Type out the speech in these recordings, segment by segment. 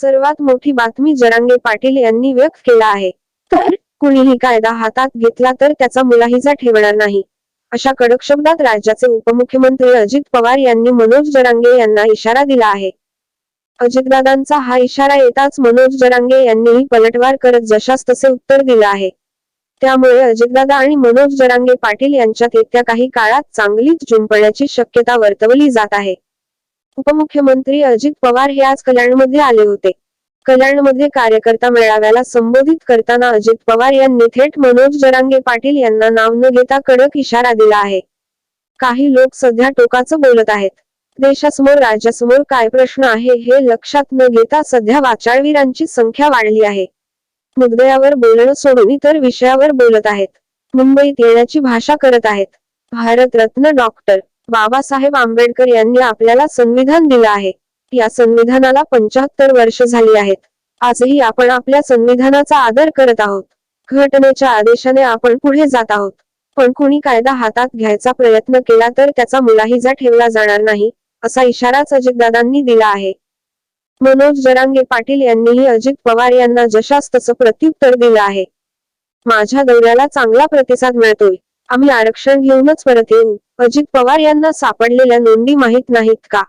सर्वात मोठी बातमी जरांगे पाटील यांनी व्यक्त केला आहे. तर कुणीही कायदा हातात घेतला तर त्याचा मुलाहिजा ठेवणार नाही. अशा कडक शब्दात राज्याचे उपमुख्यमंत्री अजित पवार यांनी मनोज जरांगे यांना इशारा दिला आहे. अजितदादांचा हा इशारा येताच मनोज जरांगे यांनीही पलटवार करत जशास तसे उत्तर दिलं आहे. त्यामुळे अजितदादा आणि मनोज जरांगे पाटील यांच्यात येत्या काही काळात चांगलीच जुंपण्याची शक्यता वर्तवली जात आहे. उपमुख्यमंत्री अजित पवार हे आज कल्याणमध्ये आले होते. कल्याणमध्ये कार्यकर्ता मेळाव्याला संबोधित करताना अजित पवार यांनी थेट मनोज जरांगे पाटील यांना नाव न घेता कडक इशारा दिला आहे. काही लोक सध्या टोकाचं बोलत आहेत. देशासमोर राज्यासमोर काय प्रश्न आहे हे लक्षात न घेता सध्या वाचाळवीरांची संख्या वाढली आहे. मुद्द्यावर बोलणं सोडून इतर विषयावर बोलत आहेत. मुंबईत येण्याची भाषा करत आहेत. भारतरत्न डॉक्टर बाबासाहेब आंबेडकर यांनी आपल्याला संविधान दिलं आहे. या संविधानाला पंचाहत्तर वर्ष झाली आहेत. आजही आपण आपल्या संविधानाचा आदर करत आहोत. घटनेच्या आदेशाने आपण पुढे जात आहोत. पण कुणी कायदा हातात घ्यायचा प्रयत्न केला तर त्याचा मुलाहिजा ठेवला जाणार नाही असा इशाराच अजितदादांनी दिला आहे. मनोज जरांगे पाटील यांनीही अजित पवार यांना जशास तसं प्रत्युत्तर दिलं आहे. माझ्या दौऱ्याला चांगला प्रतिसाद मिळतोय. आम्ही आरक्षण घेऊनच परत येऊ. अजित पवार यांना सापडलेल्या नोंदी माहीत नाहीत का?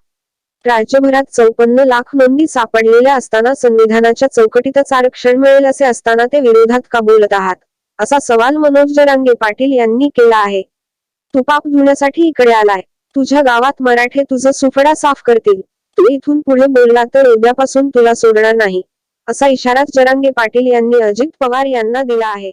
राज्यभरात चौपन्न लाख नोंदी सापडलेल्या असताना संविधानाच्या चौकटीतच आरक्षण मिळेल असे असताना ते विरोधात का बोलत आहात असा सवाल मनोज जरांगे पाटील यांनी केला आहे. तू पाप धुण्यासाठी इकडे आलाय. तुझ्या गावात मराठे तुझं सुफडा साफ करतील. तू इथून पुढे बोलला तर उद्यापासून तुला सोडणार नाही असा इशारा जरांगे पाटील यांनी अजित पवार यांना दिला आहे.